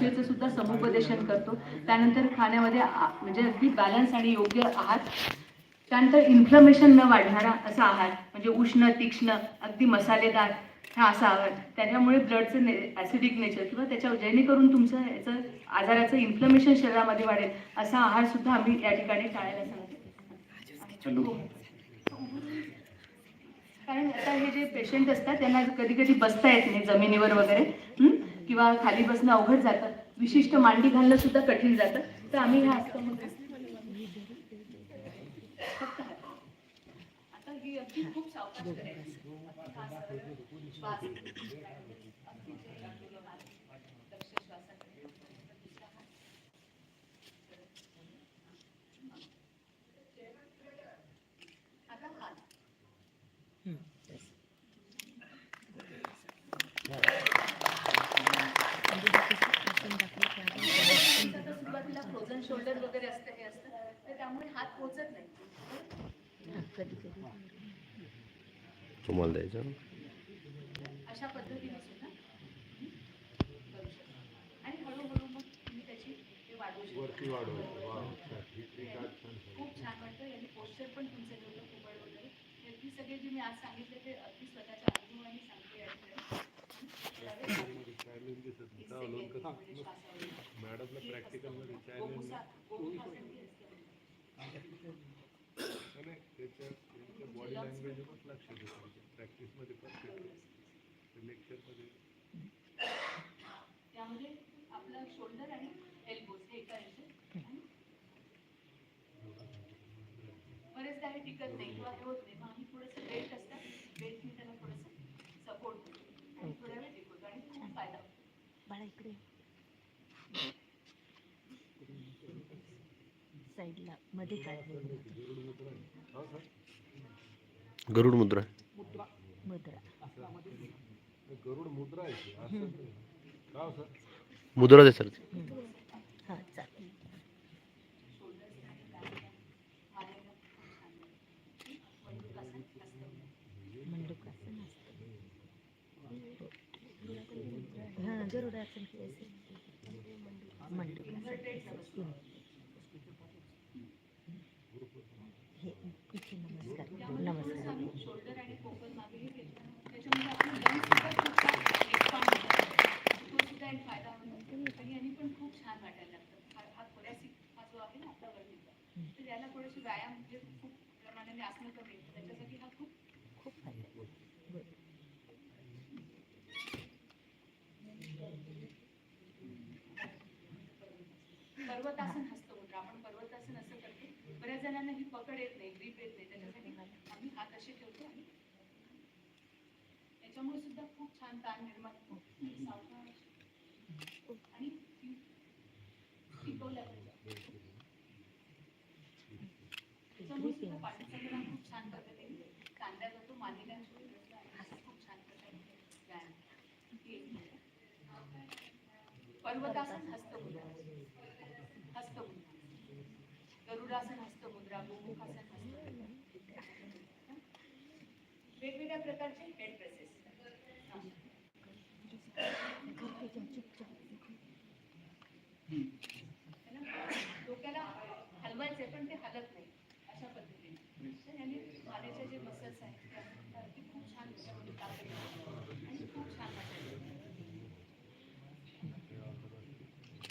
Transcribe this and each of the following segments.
आहारविषयीचं सुद्धा समुपदेशन करतो. त्यानंतर खाण्यामध्ये म्हणजे अगदी बॅलन्स आणि योग्य आहार. त्यानंतर इन्फ्लमेशन न वाढणारा असा आहार म्हणजे उष्ण तीक्ष्ण अगदी मसालेदार हा असा आहार. त्याच्यामुळे ब्लडचं ने ॲसिडिक नेचर किंवा त्याच्या जेणेकरून तुमचं याचं आजाराचं इन्फ्लमेशन शरीरामध्ये वाढेल असा आहार सुद्धा आम्ही या ठिकाणी टाळायला सांगतो. कारण आता हे जे पेशंट असतात त्यांना कधी कधी बसता येत नाही जमिनीवर वगैरे? किंवा खाली बसणं अवघड जातं. विशिष्ट मांडी घालणं सुद्धा कठीण जातं. तर आम्ही ह्या हस्तमुद्रा आता ही अगदी खूप सावकाश करायची हा सरळ श्वास. अगदी जे आपल्याला हात. लक्ष श्वासाकडे. दुसरा हात. आता हात आता सुरुवातीला फ्रोझन शोल्डर वगैरे असतं हे असतं तर त्यामुळे हात पोचत नाही तुम्हाला द्यायचं. अशा पद्धतीने सुद्धा करू शकता. आणि हळूहळू मग तुम्ही त्याची वाढवू शकता. खूप छान वाटतं. यांनी पोस्चर पण तुमचं एवढं फुगड वगैरे. हे अगदी सगळे जे मी आज सांगितले ते अगदी स्वतःच्या अनुभवाने सांगते. मॅडमला. त्याच्या बॉडी लँग्वेजवरच लक्ष देतो प्रॅक्टिसमध्ये पण लेक्चरमध्ये. त्यामध्ये आपलं शोल्डर आणि एल्बोज हे एका याचे. आणि बरेचदा हे टिकत नाही किंवा हे होत नाही. मग आम्ही थोडंसं बेल्ट असतात बेल्टने त्याला थोडंसं सपोर्ट करतो. आणि थोड्या वेळ टिकवतो आणि खूप फायदा होतो. बाळा इकडे साईडला मध्ये काय गरुड मुद्रा मुद्रा सर दे सर हां हां गरुडासन असेल हे इथे नमस्कार नमस्कार शोल्डर आणि कोकण मागेही घेतला त्याच्यामुळे आपली lungs सुद्धा खूप छान expand होतात. तो सुद्धा एक फायदा होतो आणि यांनी पण खूप छान वाटायला लागतं हा हा thoracic हा जो आहे ना आपला वर्णिका तर याला थोडेसे व्यायाम म्हणजे खूप प्रमाणाने आसनं कमी आहेत त्याच्यासाठी हा खूप खूप फायदा आहे. बरं. पर्वतासन हस्तमुद्रा आपण पर्वतासन असं करतो बऱ्याच जणांना ही पकड येत नाही ग्रीप येत नाही त्याच्यासाठी. आम्ही हात असे ठेवतो आणि याच्यामुळे सुद्धा खूप छान ताण निर्माण होतो. सावकाश. आणि टिकवल्या पाहिजे त्याच्यामुळे सुद्धा पाठीचा खूप छान पद्धतीने कांदा जातो मानेला असं खूप छान प्रकारे व्यायाम एक झालं. पर्वतासन हस्तमुद्रा हस्तमुद्रा गरुडासन वेगवेगळ्या प्रकारचे हेड प्रेसेस डोक्याला हलवायचे पण ते हलत नाही. अशा पद्धतीने. तर यांनी मानेचे जे मसल्स आहेत ते खूप छान त्याच्यामध्ये ताकद आणि खूप छान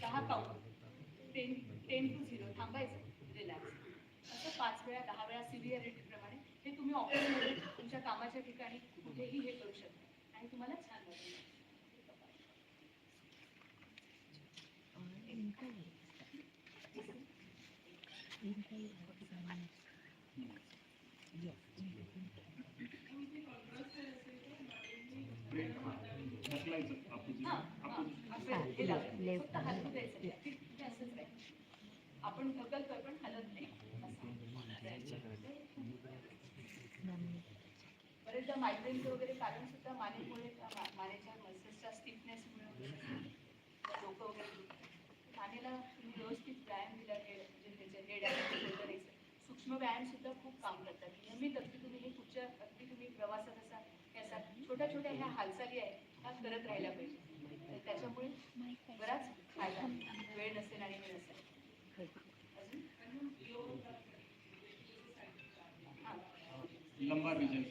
दहा count ten ten to zero थांबायचं. पाच वेळा दहा वेळा सिव्हिअरिटी प्रमाणे हे तुम्ही ऑफिसमध्ये तुमच्या कामाच्या ठिकाणी कुठेही हे करू शकता. आणि तुम्हाला छान वाटेल. हे. आपण ढकलतोय पण हलत नाही. बरेचदा मायग्रेनचं वगैरे कारण सुद्धा मानेमुळे मानेच्या मसल्सच्या स्टिफनेसमुळे डोकं वगैरे मानेला तुम्ही व्यवस्थित व्यायाम दिला हेड म्हणजे त्याचे हेड आणि shoulder सूक्ष्म व्यायाम सुद्धा खूप काम करतात. नियमित अगदी तुम्ही हे कुठच्या अगदी तुम्ही प्रवासात असा हे असा छोट्या छोट्या ह्या हालचाली आहेत ह्या करत राहिल्या पाहिजे. तर त्याच्यामुळे बराच फायदा आणि रिजन सर लंबा हे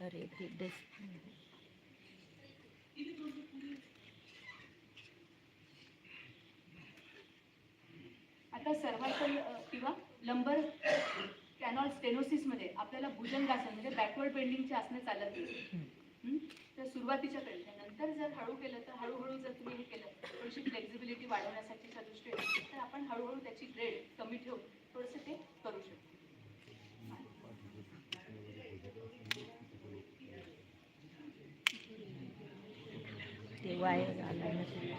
अरे आता सर्वायकल किंवा लंबर कॅनॉल स्टेनोसिसमध्ये आपल्याला भुजंगासन म्हणजे बॅकवर्ड बेंडिंगचे आसने चालत नाही. तर सुरुवातीच्या वेळेला नंतर जर हळू केलं तर हळूहळू जर तुम्ही हे केलं थोडीशी फ्लेक्झिबिलिटी वाढवण्यासाठीच्या दृष्टीने तर आपण हळूहळू त्याची ग्रेड कमी ठेवून थोडंसं ते करू शकतो ते वायर आला नसेल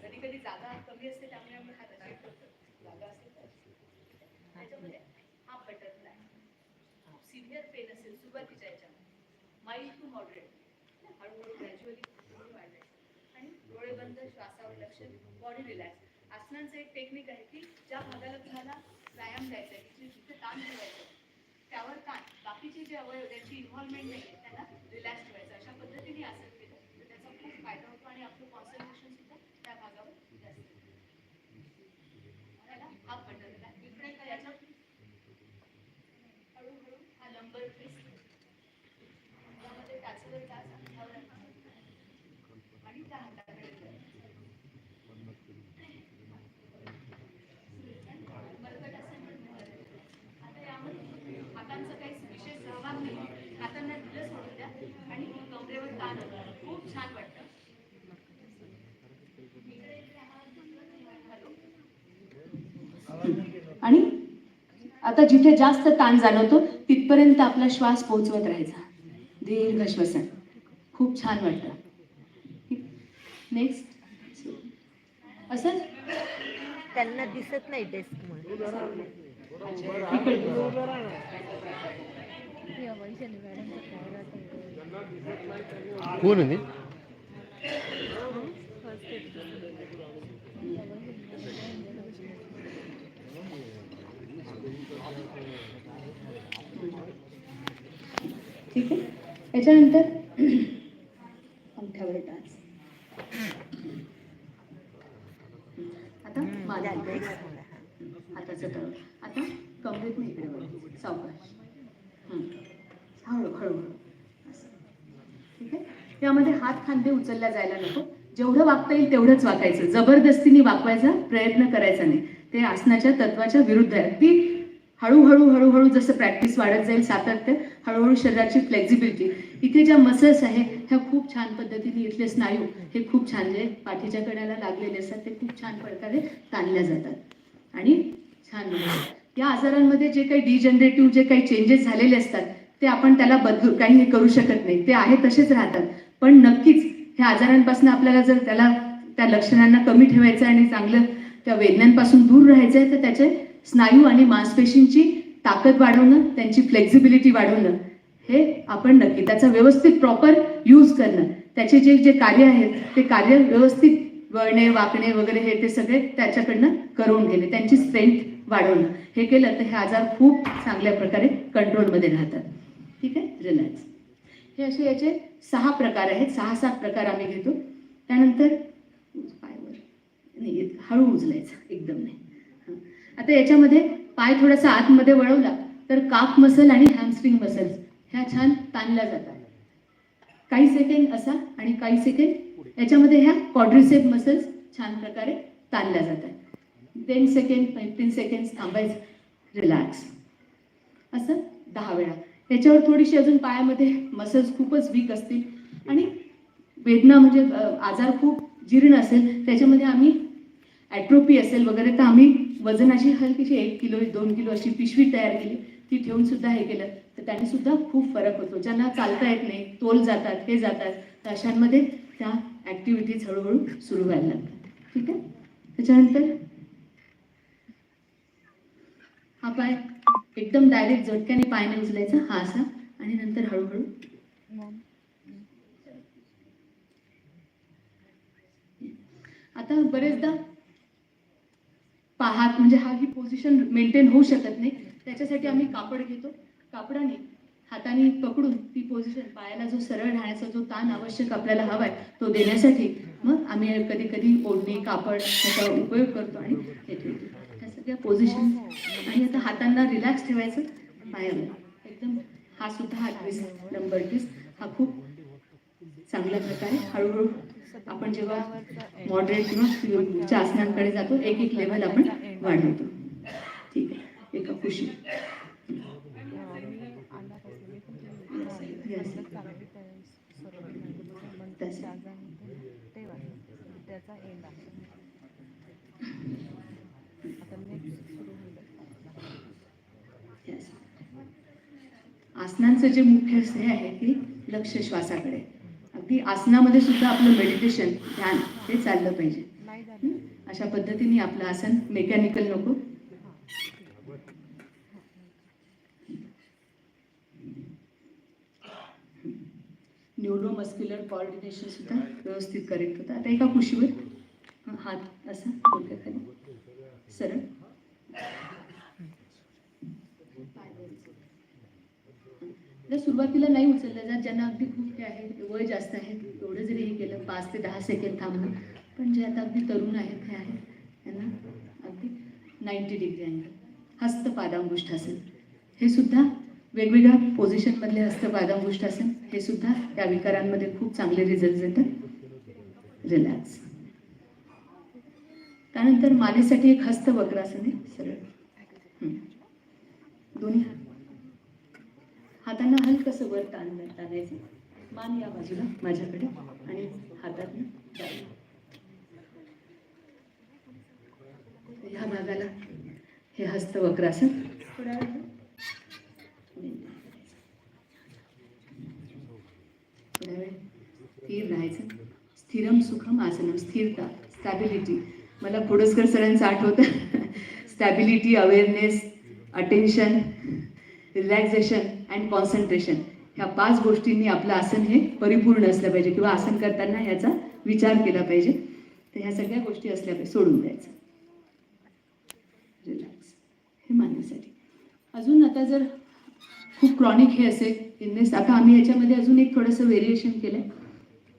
कधी कधी जागा कमी असते त्यामुळे आम्ही हात असे ठेवतो. जागा असेल तर त्याच्यामध्ये हा बटरफ्लाय सिव्हिअर पेन असेल सुरुवातीच्या याच्यामध्ये माइल्ड टू मॉडरेट हळूहळू ग्रॅज्युअली आणि डोळे बंद श्वासावर लक्ष बॉडी रिलॅक्स आसनांचं एक टेक्निक आहे की ज्या भागाला तुम्हाला व्यायाम द्यायचा आहे की जिथे ताण ठेवायचा आहे, त्यावर ताण. बाकीचे जे अवयव त्याची इन्व्हॉल्वमेंट नाही आहे त्यांना रिलॅक्स ठेवायचं. अशा पद्धतीने आसन केलं तर त्याचा खूप फायदा होतो आणि आपलं कॉन्सन्ट्रेशन सुद्धा त्या भागावर जास्त. येतं. याला हाफ बटरफ्लाय डिफरंट याच्यात हळूहळू हा नंबर यामध्ये त्याचं तास अंगावर आणि त्या हाताकडे करायचं. मर्कटासन म्हणतो. आता यामध्ये हातांचा काही विशेष सहभाग नाही हातांना दिलं सोडून द्या आणि कमरेवर ताण आणा. खूप छान वाटतं आणि आता जिथे जास्त ताण जाणवतो तिथपर्यंत आपला श्वास पोहोचवत राहायचा. दीर्घ श्वसन. खूप छान वाटतं. नेक्स्ट असं? त्यांना दिसत नाही डेस्कमुळे कोण आहे ते? ठीक आहे. याच्यानंतर अंगठ्यावर डान्स आता माझ्या डेस्कमुळे हाताचं तळ आता कमरेत नाही इकडे बघ. सावकाश. हं. हळू हळूहळू असं. ठीक आहे? यामध्ये हात खांदे उचलल्या जायला नको. जेवढं वागता येईल तेवढंच वाकायचं जबरदस्तीने वाकवायचा प्रयत्न करायचा नाही. ते आसनाच्या तत्वाच्या विरुद्ध आहे. अगदी हळूहळू हळूहळू जसं प्रॅक्टिस वाढत जाईल सातत्य हळूहळू शरीराची फ्लेक्झिबिलिटी इथे ज्या मसल्स आहे ह्या खूप छान पद्धतीने इथले स्नायू हे खूप छान जे पाठीच्या कड्याला लागलेले असतात ते खूप छान प्रकारे ताणल्या जातात आणि छान या आजारांमध्ये जे काही डिजनरेटिव्ह जे काही चेंजेस झालेले असतात ते आपण त्याला बदलू काही हे करू शकत नाही. ते आहे तसेच राहतात. पण नक्कीच ह्या आजारांपासून आपल्याला जर त्याला त्या लक्षणांना कमी ठेवायचं आणि चांगलं त्या वेदनांपासून दूर राहायचं आहे तर त्याचे स्नायू आणि मांसपेशींची ताकद वाढवणं त्यांची फ्लेक्झिबिलिटी वाढवणं हे आपण नक्की त्याचा व्यवस्थित प्रॉपर यूज करणं. त्याचे जे जे कार्य आहेत ते कार्य व्यवस्थित वळणे वाकणे वगैरे हे ते सगळे त्याच्याकडनं करून घेणे त्यांची स्ट्रेंथ वाढवणं. हे केलं तर हे आजार खूप चांगल्या प्रकारे कंट्रोलमध्ये राहतात. ठीक आहे? रिलॅक्स हे असे याचे सहा प्रकार आहेत. सहा सात प्रकार आम्ही घेतो. त्यानंतर पायवर. नाही हळू उचलायचं एकदम नाही. आता याच्यामध्ये पाय थोडासा आतमध्ये वळवला तर काफ मसल आणि हॅमस्ट्रिंग मसल्स ह्या छान ताणल्या जातात. काही सेकंड असा आणि काही सेकंड याच्यामध्ये ह्या कॉड्रिसेप मसल्स छान प्रकारे ताणल्या जातात. टेन सेकंड फिफ्टीन सेकंड्स थांबायचं. रिलॅक्स असं दहा वेळा. याच्यावर थोडीशी अजून पायामध्ये मसल्स खूपच वीक असतील आणि वेदना म्हणजे आजार खूप जीर्ण असेल त्याच्यामध्ये आम्ही ॲट्रोपी असेल वगैरे तर आम्ही वजनाची हलकीशी एक किलो दोन किलो अशी पिशवी तयार केली. ती ठेवून सुद्धा हे केलं. तर त्याने सुद्धा खूप फरक होतो. ज्यांना चालता येत नाही तोल जातात हे जातात तर अशांमध्ये त्या ॲक्टिव्हिटीज हळूहळू सुरू व्हायला लागतात. ठीक आहे? त्याच्यानंतर हा पाय एकदम डायरेक्ट झटक्याने पायाने उचलायचा हा असा. आणि नंतर हळूहळू आता बरेचदा पाहात म्हणजे हा ही पोझिशन मेंटेन होऊ शकत नाही. त्याच्यासाठी आम्ही कापड घेतो. कापडाने हाताने पकडून ती पोझिशन पायाला जो सरळ राहण्याचा जो ताण आवश्यक आपल्याला हवा आहे तो देण्यासाठी मग आम्ही कधी कधी ओढणी कापड त्याचा उपयोग करतो आणि त्या सगळ्या पोझिशन आणि आता हातांना रिलॅक्स ठेवायचं पायाला एकदम हा सुद्धा हा ट्विस्ट नंबर ट्विस्ट हा खूप चांगल्या प्रकारे हळूहळू आपण जेव्हा मॉडरेट किंवा आसनांकडे जातो एक एक लेवल आपण वाढवतो. ठीक आहे. एका खुशी. त्याचा एंड आहे आसनांचं जे मुख्य हे आहे की लक्ष श्वासाकडे अगदी आसनामध्ये सुद्धा आपलं मेडिटेशन ध्यान हे चाललं पाहिजे? अशा पद्धतीने आपलं आसन मेकॅनिकल नको. न्यूरोमस्क्युलर कॉर्डिनेशन सुद्धा व्यवस्थित करेक्ट होतं. आता एका कुशीवर हं, हात असा डोक्याखाली. सरळ. जर सुरुवातीला नाही उचललं जात. ज्यांना अगदी खूप हे आहे वय जास्त आहे एवढं जरी हे केलं पाच ते दहा सेकंड थांबणं पण जे आता अगदी तरुण आहेत हे आहेत त्यांना अगदी नाईन्टी डिग्री अँगल हस्त पादांगुष्ठासन हे सुद्धा वेगवेगळ्या पोझिशनमधले हस्त पादांगुष्ठासन हे सुद्धा त्या विकारांमध्ये खूप चांगले रिझल्ट देतात. रिलॅक्स त्यानंतर मानेसाठी एक हस्त वक्रासन आहे सरळ. दोन्ही हात. हातांना हलकसं वर ताण ताणायचं मान या बाजूला माझ्याकडे. आणि हातात ह्या भागाला हे हस्त वक्रासन थोड्या वेळ स्थिर राहायचं. स्थिरम सुखम आसनम. स्थिरता स्टॅबिलिटी मला खोडसकर सरांचं आठवतं. Stability awareness attention relaxation and concentration ह्या पाच गोष्टींनी आपलं आसन हे परिपूर्ण असलं पाहिजे किंवा आसन करताना ह्याचा विचार केला पाहिजे. तर ह्या सगळ्या गोष्टी असल्या पाहिजे सोडून द्यायचं. रिलॅक्स हे मानण्यासाठी. अजून आता जर खूप क्रॉनिक हे असेल इलनेस आता आम्ही याच्यामध्ये अजून एक थोडंसं व्हेरिएशन केलं आहे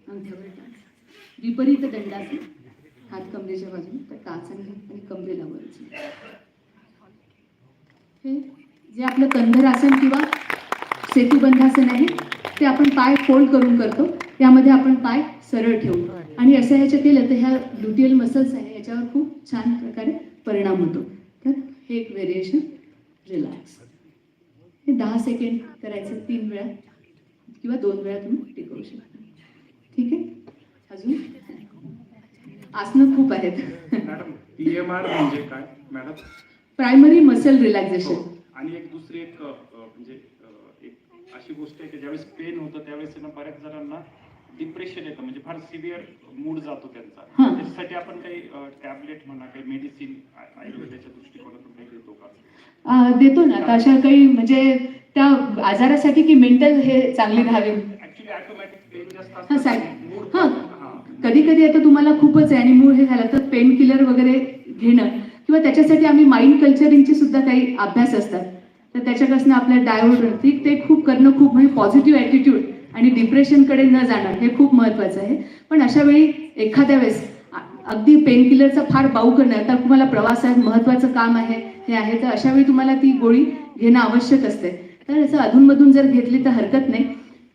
अंगठ्यावर टाक. विपरीत दंडासन. हात कमरेच्या बाजूने तर काचन आणि कमरेला वरचं हे जे आपलं कंधरासन किंवा सेतुबंधासन आहे ते आपण पाय फोल्ड करून करतो. त्यामध्ये आपण पाय सरळ ठेवू. आणि असं ह्याच्या केलं तर ह्या लुटियल मसल्स आहे याच्यावर खूप छान प्रकारे परिणाम होतो. तर हे एक व्हेरिएशन रिलॅक्स हे दहा सेकंड करायचं तीन वेळा किंवा दोन वेळा तुम्ही टिकवू शकता. ठीक आहे? अजून? आसनं खूप आहेत. मॅडम पीएमआर म्हणजे काय मॅडम? प्रायमरी मसल रिलॅक्झेशन हो. आणि एक दुसरी एक म्हणजे अशी गोष्ट आहे की ज्यावेळेस पेन होतं त्यावेळेस ना बऱ्याच जणांना डिप्रेशन येतं. म्हणजे फार सिव्हिअर मूड जातो त्यांचा. हां. त्याच्यासाठी आपण काही टॅबलेट म्हणा काही मेडिसिन आयुर्वेदाच्या दृष्टिकोनातून काही देतो का? देतो ना. अशा काही म्हणजे त्या आजारासाठी की मेंटल हे चांगली राहावी? ऍक्च्युली ऑटोमॅटिक पेन जास्त असतं. साय मूड हां. कधी कधी आता तुम्हाला खूपच आहे आणि मूळ हे झालं तर पेन किलर वगैरे घेणं किंवा त्याच्यासाठी आम्ही माइंड कल्चरिंगचे सुद्धा काही अभ्यास असतात. तर त्याच्यापासून आपल्या डायोड ते खूप करणं खूप म्हणजे पॉझिटिव्ह ॲटिट्यूड आणि डिप्रेशनकडे न जाणं हे खूप महत्त्वाचं आहे. पण अशा वेळी एखाद्या वेळेस अगदी पेनकिलरचा फार बाऊ करणं आता तुम्हाला प्रवासात महत्त्वाचं काम आहे हे आहे तर अशा वेळी तुम्हाला ती गोळी घेणं आवश्यक असते. तर असं अधूनमधून जर घेतली तर हरकत नाही.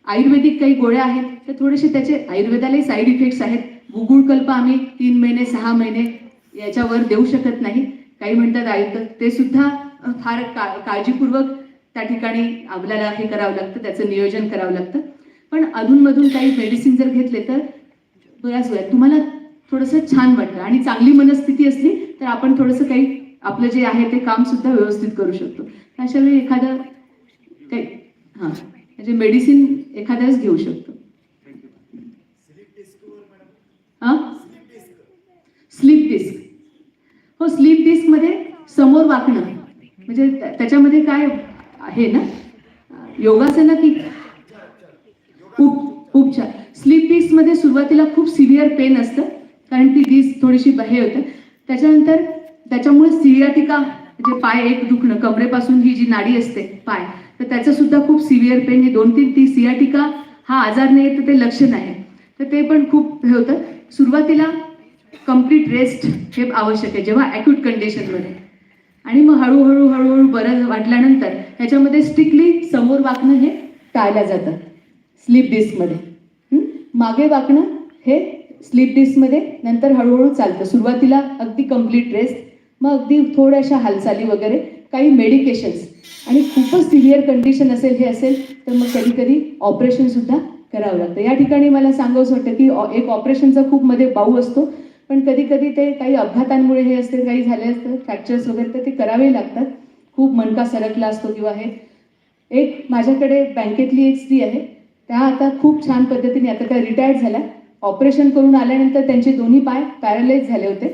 आयुर्वेदिक काही गोळ्या आहेत तर थोडेसे त्याचे आयुर्वेदालाही साईड इफेक्ट्स आहेत. गुगुळकल्प आम्ही तीन महिने सहा महिने याच्यावर देऊ शकत नाही. काही म्हणतात आयुर्वेद ते सुद्धा फार का काळजीपूर्वक त्या ठिकाणी आपल्याला हे करावं लागतं त्याचं नियोजन करावं लागतं. पण अधूनमधून काही मेडिसिन जर घेतले तर बऱ्याच वेळा तुम्हाला थोडंसं छान वाटलं आणि चांगली मनस्थिती असली तर आपण थोडंसं काही आपलं जे आहे ते काम सुद्धा व्यवस्थित करू शकतो. अशा वेळी एखादं काही हां म्हणजे मेडिसिन एखाद्याच घेऊ शकतो. हां? स्लीप डिस्क हो स्लीप डिस्कमध्ये समोर वाकणं. म्हणजे त्याच्यामध्ये काय आहे ना? योगासनं की खूप उपचार स्लीपमध्ये सुरुवातीला खूप सिव्हिअर पेन असतं कारण ती डीज थोडीशी हे होतं त्याच्यानंतर त्याच्यामुळे सिरियाटिका म्हणजे पाय एक दुखणं कमरेपासून ही जी नाडी असते पाय तर त्याचं सुद्धा खूप सिव्हिअर पेन हे दोन तीन ती सियाटिका हा आजार नाही तर ते लक्षण आहे तर ते पण खूप हे होतं. सुरुवातीला कंप्लीट रेस्ट हे आवश्यक आहे जेव्हा ॲक्यूट कंडिशनमध्ये आणि मग हळूहळू हळूहळू बरं वाटल्यानंतर ह्याच्यामध्ये स्ट्रिक्टली समोर वाकणं हे टाळलं जातं. स्लीप डिस्कमध्ये मागे वाकणं हे स्लीप डिस्कमध्ये नंतर हळूहळू चालतं. सुरुवातीला अगदी कंप्लीट रेस्ट मग अगदी थोड्याशा हालचाली वगैरे काही मेडिकेशन्स आणि खूपच सिव्हिअर कंडिशन असेल हे असेल तर मग कधी कधी ऑपरेशनसुद्धा करावं लागतं. या ठिकाणी मला सांगावंसं वाटतं की एक ऑपरेशनचा खूप मध्ये बाऊ असतो. पण कधी कधी ते काही अपघातांमुळे हे असते काही झाले असतं फ्रॅक्चर्स वगैरे तर ते करावे लागतात. खूप मणका सरकला असतो किंवा हे. एक माझ्याकडे बँकेतली एक स्त्री आहे. त्या आता खूप छान पद्धतीने आता त्या रिटायर्ड झाल्या. ऑपरेशन करून आल्यानंतर त्यांचे दोन्ही पाय पॅरालाइज झाले होते.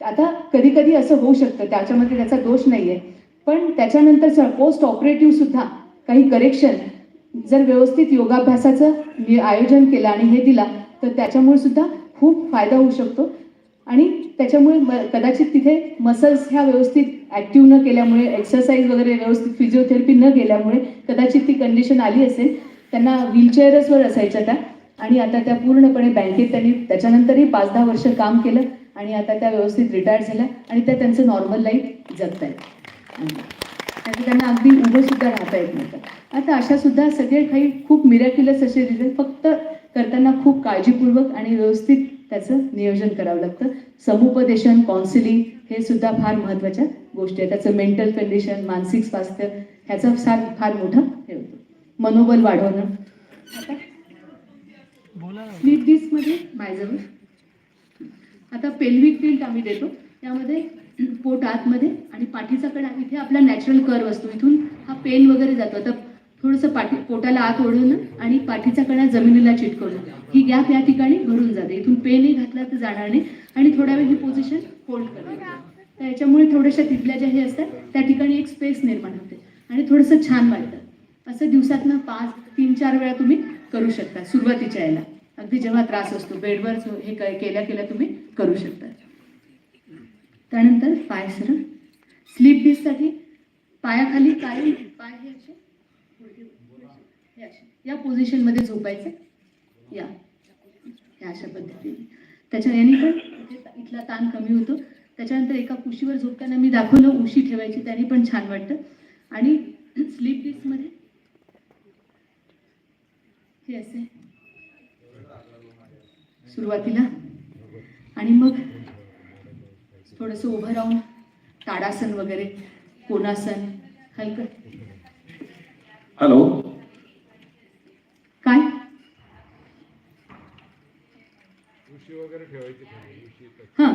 आता कधी कधी असं होऊ शकतं. त्याच्यामध्ये त्याचा दोष नाही आहे पण त्याच्यानंतर पोस्ट ऑपरेटिव्ह सुद्धा काही करेक्शन जर व्यवस्थित योगाभ्यासाचं आयोजन केलं आणि हे दिला तर त्याच्यामुळे सुद्धा खूप फायदा होऊ शकतो. आणि त्याच्यामुळे कदाचित तिथे मसल्स ह्या व्यवस्थित ॲक्टिव्ह न केल्यामुळे एक्सरसाइज वगैरे व्यवस्थित फिजिओथेरपी न केल्यामुळे कदाचित ती कंडिशन आली असेल त्यांना व्हीलचेअरसवर असायच्या त्या. आणि आता त्या पूर्णपणे बँकेत त्यांनी त्याच्यानंतरही पाच दहा वर्ष काम केलं आणि आता त्या व्यवस्थित रिटायर्ड झाल्या आणि त्या त्यांचं नॉर्मल लाईफ जगत आहेत आणि त्यांना अगदी उभं सुद्धा राहता येत नव्हतं. आता अशा सुद्धा सगळे काही खूप मिरॅक्युलस असे रिझल्ट फक्त करताना खूप काळजीपूर्वक आणि व्यवस्थित त्याचं नियोजन करावं लागतं. समुपदेशन काउन्सिलिंग हे सुद्धा फार महत्त्वाच्या गोष्टी आहेत. त्याचं मेंटल कंडिशन मानसिक स्वास्थ्य ह्याचा फार फार मोठं हे होतं. मनोबल वाढवणं. स्लीप डिस्कमध्ये माझ्याजवळ. आता पेल्विक टिल्ट आम्ही देतो. त्यामध्ये पोट आतमध्ये आणि पाठीचा कडा इथे आपला नॅचरल कर्व असतो. इथून हा पेन वगैरे जातो. आता थोडंसं पाठी पोटाला आत ओढवणं आणि पाठीचा कणा जमिनीला चिटकवणं. ही गॅप या ठिकाणी भरून जाते. इथून पेनही घातला तर जाणार नाही आणि थोड्या वेळ ही पोझिशन होल्ड करणं तर याच्यामुळे थोड्याशा तिथल्या ज्या हे असतात त्या ठिकाणी एक स्पेस निर्माण होते आणि थोडंसं छान वाटतं. असं दिवसातनं पाच तीन चार वेळा तुम्ही करू शकता सुरुवातीच्या याला. अगदी जेव्हा त्रास असतो बेडवर हे केल्या केल्या तुम्ही करू शकता. त्यानंतर पाय सरळ. स्लीप डिस्कसाठी पायाखाली काय पाय हे हे असे या पोझिशनमध्ये झोपायचं या. या अशा पद्धतीने. त्याच्या याने पण इथला ताण कमी होतो. त्याच्यानंतर एका कुशीवर झोपताना मी दाखवलं उशी ठेवायची त्याने पण छान वाटतं. आणि स्लीप डिस्कमध्ये हे असे सुरुवातीला. आणि मग थोडंसं उभं राहून ताडासन वगैरे कोणासन हलकं. हॅलो. काय. हां.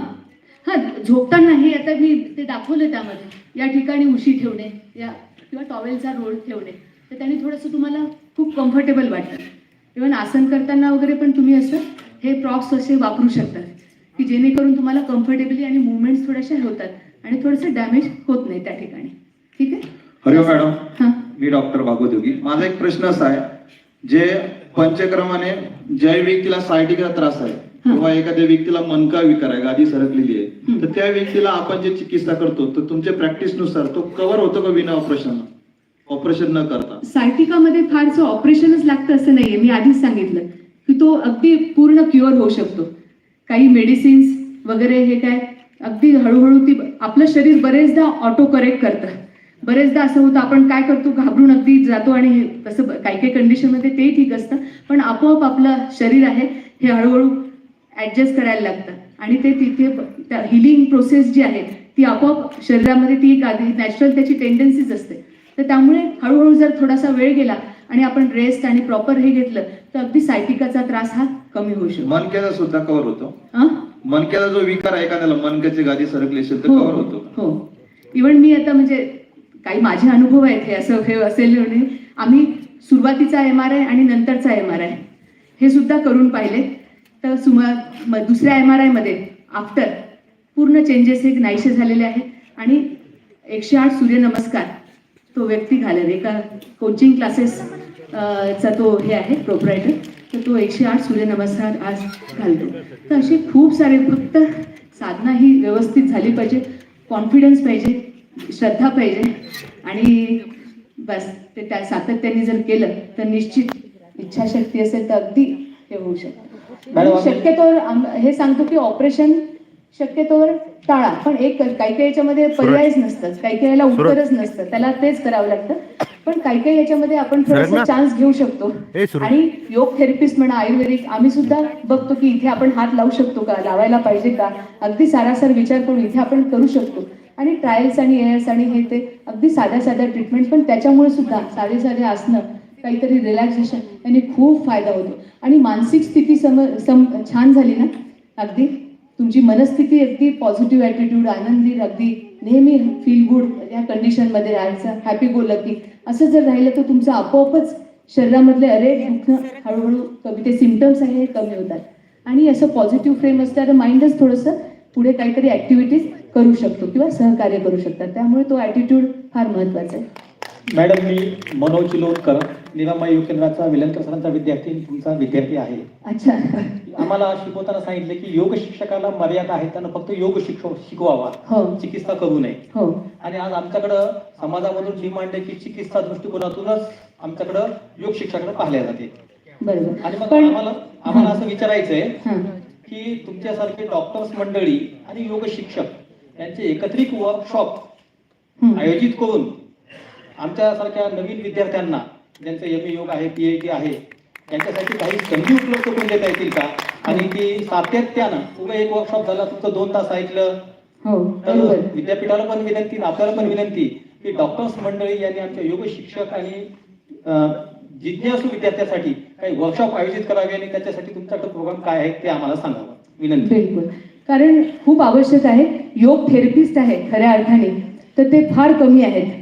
हां झोपताना हे आता मी ते दाखवलं त्यामध्ये. या ठिकाणी उशी ठेवणे या किंवा टॉवेलचा रोल ठेवणे. तर त्याने थोडंसं तुम्हाला खूप कम्फर्टेबल वाटतं इव्हन आसन करताना वगैरे पण तुम्ही असं हे प्रॉप्स असे वापरू शकता. की जेणेकरून तुम्हाला कम्फर्टेबली आणि मुवमेंट्स थोड्याशा होतात आणि थोडंसं डॅमेज होत नाही त्या ठिकाणी. ठीक आहे? हरिओम मॅडम. हां. मी डॉक्टर भागवत योगी माझा एक प्रश्न असा आहे जे पंचक्रमाने ज्या व्यक्तीला सायटिका त्रास आहे किंवा एखाद्या व्यक्तीला मनका विकार आहे गादी सरकलेली आहे. तर त्या व्यक्तीला आपण जे चिकित्सा करतो तर तुमच्या प्रॅक्टिसनुसार तो कव्हर होतो का विना ऑपरेशन ऑपरेशन न करता. सायटिकामध्ये फारसं ऑपरेशनच लागतं असं नाहीये. मी आधीच सांगितलं की तो अगदी पूर्ण क्युअर होऊ शकतो. काही मेडिसिन्स वगैरे हे काय अगदी हळूहळू ती आपलं शरीर बरेचदा ऑटो करेक्ट करतं. बरेचदा असं होतं आपण काय करतो घाबरून अगदी जातो आणि हे तसं काही काही कंडिशनमध्ये ते ठीक असतं. पण आपोआप आपलं शरीर आहे हे हळूहळू ॲडजस्ट करायला लागतं. आणि ते तिथे हिलिंग प्रोसेस जी आहे ती आपोआप शरीरामध्ये ती एक आधी नॅचरल त्याची टेंडन्सीज असते. तर त्यामुळे हळूहळू जर थोडासा वेळ गेला आणि आपण रेस्ट आणि प्रॉपर हे घेतलं तर अगदी सायटिकाचा त्रास हा कमी होऊ शकतो. मनक्याचा सुद्धा कव्हर होतो. हं? मनक्याचा जो विकार आहे एखाद्याला मनक्याची गादी सरकली असेल तर हो कव्हर होतो. हो. इव्हन मी आता म्हणजे काही माझे अनुभव आहेत हे असं हे असेल नाही. आम्ही सुरुवातीचा एम आर आय आणि नंतरचा एम आर आय हे सुद्धा करून पाहिले. तर सुमा म- दुसऱ्या एम आर आयमध्ये आफ्टर पूर्ण चेंजेस हे नाहीसे झालेले आहेत. आणि एकशे आठ सूर्यनमस्कार तो व्यक्ती घालेल एका कोचिंग क्लासेस चा तो हे आहे प्रोपरायटर तर तो एकशे आठ सूर्यनमस्कार आज घालतो. तर असे खूप सारे फक्त साधना ही व्यवस्थित झाली पाहिजे. कॉन्फिडन्स पाहिजे. श्रद्धा पाहिजे. आणि बस ते त्या सातत्याने जर केलं तर निश्चित इच्छाशक्ती असेल तर अगदी हे होऊ शकतं. आम- हे सांगतो की ऑपरेशन शक्यतोवर टाळा. पण एक काही काही याच्यामध्ये पर्यायच नसतं काही काही याला उत्तरच नसतं त्याला तेच करावं लागतं. पण काही काही याच्यामध्ये आपण थोडासा. चान्स घेऊ शकतो. आणि योग थेरपिस्ट म्हणा आयुर्वेदिक आम्ही सुद्धा बघतो की इथे आपण हात लावू शकतो का? लावायला पाहिजे का? अगदी सारासार विचार करून इथे आपण करू शकतो. आणि ट्रायल्स आणि एस आणि हे ते अगदी साध्या साध्या ट्रीटमेंट पण त्याच्यामुळे सुद्धा साधे साधे असणं काहीतरी रिलॅक्सेशन याने खूप फायदा होतो. आणि मानसिक स्थिती सम सम छान झाली ना? अगदी? तुमची मनस्थिती अगदी पॉझिटिव्ह ॲटिट्यूड आनंदी अगदी नेहमी फील गुड या कंडिशनमध्ये राहायचं हॅपी गो लकी असं जर राहिलं तर तुमचं आपोआपच शरीरामधले अरे दुखणं हळूहळू कमी ते सिमटम्स आहे हे कमी होतात. आणि असं पॉझिटिव्ह फ्रेम असल्यावर माइंडच थोडंसं पुढे काहीतरी ॲक्टिव्हिटीज करू शकतो किंवा सहकार्य करू शकतात. त्यामुळे तो ॲटिट्यूड फार महत्त्वाचा आहे. मॅडम मी मनोज चिलोदकर निरामय योग केंद्राचा विलंकर सरांचा विद्यार्थी तुमचा विद्यार्थी आहे. अच्छा. आम्हाला शिकवताना सांगितले की योग शिक्षकाला मर्यादा आहे त्यांना फक्त योग शिकव शिकवावा हो. चिकित्सा करू नये. हो. आणि आज आमच्याकडं समाजामधून डिमांड आहे की चिकित्सा दृष्टिकोनातूनच आमच्याकडं योग शिक्षकाकडे पाहिले जाते. बरोबर. आणि मग आम्हाला आम्हाला असं विचारायचंय की तुमच्यासारखे डॉक्टर्स मंडळी आणि योग शिक्षक यांचे एकत्रित वर्कशॉप. आयोजित करून आमच्यासारख्या नवीन विद्यार्थ्यांना ज्यांचं एम ए योग आहे पी एच डी आहे यांच्यासाठी काही संधी उपलब्ध करून देता येतील का? आणि ती सातत्यानं उभं एक वर्कशॉप झाला तुमचं दोन तास ऐकलं. हो तर विद्यापीठाला पण विनंती आपल्याला पण विनंती की डॉक्टर्स मंडळी यांनी आमच्या योग शिक्षक आणि जिज्ञासू विद्यार्थ्यासाठी काही वर्कशॉप आयोजित करावे आणि त्याच्यासाठी तुमच्याकडे प्रोग्राम काय आहे ते आम्हाला सांगावं. विनंती. बिलकुल. कारण खूप आवश्यक आहे. योग थेरपिस्ट आहे खऱ्या अर्थाने. तर ते फार कमी आहेत.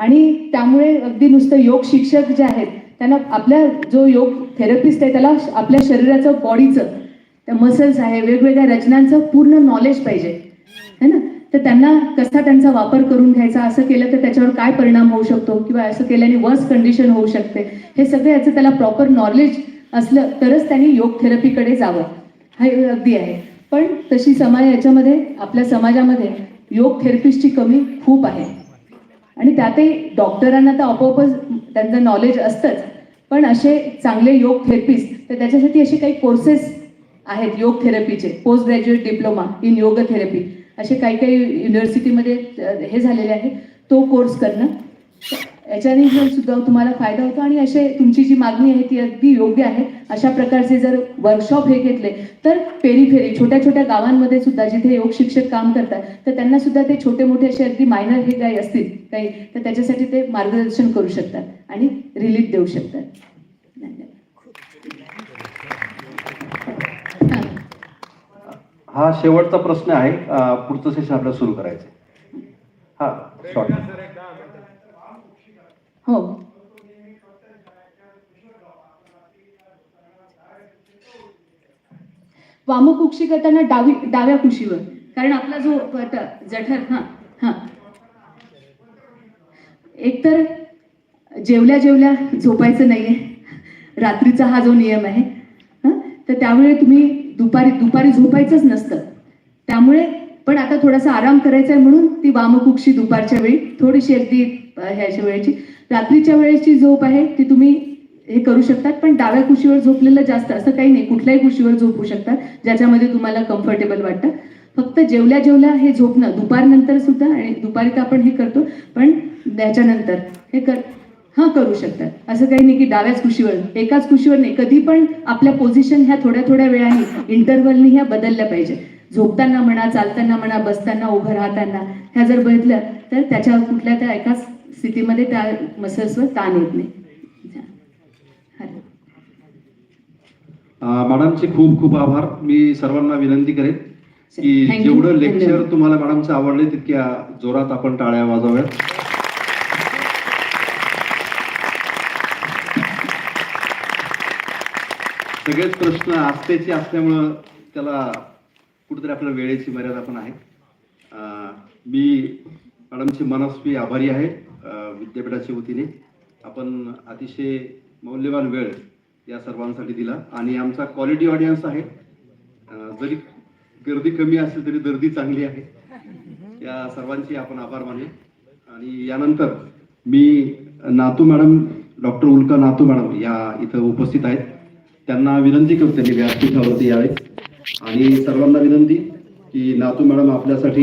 आणि त्यामुळे अगदी नुसतं योग शिक्षक जे आहेत त्यांना आपल्या जो योग थेरपिस्ट आहे त्याला आपल्या शरीराचं बॉडीचं त्या मसल्स आहे वेगवेगळ्या रचनांचं पूर्ण नॉलेज पाहिजे. है ना? तर त्यांना कसा त्यांचा वापर करून घ्यायचा असं केलं तर त्याच्यावर काय परिणाम होऊ शकतो? किंवा असं केल्याने वर्स कंडिशन होऊ शकते? हे सगळं याचं त्याला प्रॉपर नॉलेज असलं तरच त्यांनी योग थेरपीकडे जावं. हे अगदी आहे. पण तशी समाज याच्यामध्ये आपल्या समाजामध्ये योग थेरपिस्टची कमी खूप आहे. आणि त्यातही डॉक्टरांना तर आपोआपच त्यांचं नॉलेज असतंच. पण असे चांगले योग थेरपिस्ट तर त्याच्यासाठी असे काही कोर्सेस आहेत yoga थेरपीचे post graduate diploma in yoga therapy असे काही काही युनिव्हर्सिटीमध्ये हे झालेले आहे. तो कोर्स करणं. याच्याने जर सुद्धा तुम्हाला फायदा होतो आणि असे तुमची जी मागणी आहे ती अगदी योग्य आहे अशा प्रकारचे जर वर्कशॉप हे घेतले तर पेरीफेरी छोट्या छोट्या गावांमध्ये सुद्धा जिथे योग शिक्षक काम करतात तर त्यांना सुद्धा ते छोटे मोठे असे अगदी मायनर हे काही असतील काही तर त्याच्यासाठी ते मार्गदर्शन करू शकतात आणि रिलीफ देऊ शकतात. हा शेवटचा प्रश्न आहे पुढचं सेशन आपल्याला सुरू करायचं. हा शॉर्ट हो. वामकुक्षी करताना डावी डाव्या कुशीवर. कारण आपला जो जठर हा हा. एकतर जेवल्या जेवल्या झोपायचं नाहीये. रात्रीचा हा जो नियम आहे तर त्यामुळे तुम्ही दुपारी दुपारी झोपायचंच नसतं. त्यामुळे पण आता थोडासा आराम करायचा आहे म्हणून ती वामकुक्षी दुपारच्या वेळी थोडीशी अगदी ह्याच्या वेळेची रात्रीच्या वेळेची झोप आहे ती तुम्ही हे करू शकतात पण डाव्या कुशीवर झोपलेलं जास्त असं काही नाही. कुठल्याही कुशीवर झोपू शकतात ज्याच्यामध्ये तुम्हाला कम्फर्टेबल वाटतं. फक्त जेवल्या जेवल्या हे झोपणं दुपारनंतर सुद्धा आणि दुपारी तर आपण हे करतो पण त्याच्यानंतर हे कर हा करू शकतात. असं काही नाही की डाव्याच कुशीवर एकाच कुशीवर नाही. कधी पण आपल्या पोझिशन ह्या थोड्या थोड्या वेळाने इंटरव्हलनी ह्या बदलल्या पाहिजे. झोपताना म्हणा चालताना म्हणा बसताना उभं राहताना ह्या जर बदलल्या तर त्याच्या कुठल्या त्या एकाच स्थितीमध्ये त्या मसल्सवर ताण येत नाही. मॅडमचे खूप खूप आभार. मी सर्वांना विनंती करेन की. जेवढं लेक्चर. तुम्हाला मॅडमचं आवडले तितक्या जोरात आपण टाळ्या वाजवाव्यात. सगळेच प्रश्न आस्थेचे असल्यामुळं त्याला कुठेतरी आपल्या वेळेची मर्यादा पण आहे. मी मॅडमचे मनस्वी आभारी आहे. विद्यापीठाच्या वतीने आपण अतिशय मौल्यवान वेळ या सर्वांसाठी दिला. आणि आमचा क्वालिटी ऑडियन्स आहे. जरी गर्दी कमी असेल तरी गर्दी चांगली आहे. या सर्वांची आपण आभार मानले. आणि यानंतर मी नातू मॅडम डॉक्टर उल्का नातू मॅडम या इथं उपस्थित आहेत. त्यांना विनंती करतो मी व्यासपीठावरती यावे. आणि सर्वांना विनंती की नातू मॅडम आपल्यासाठी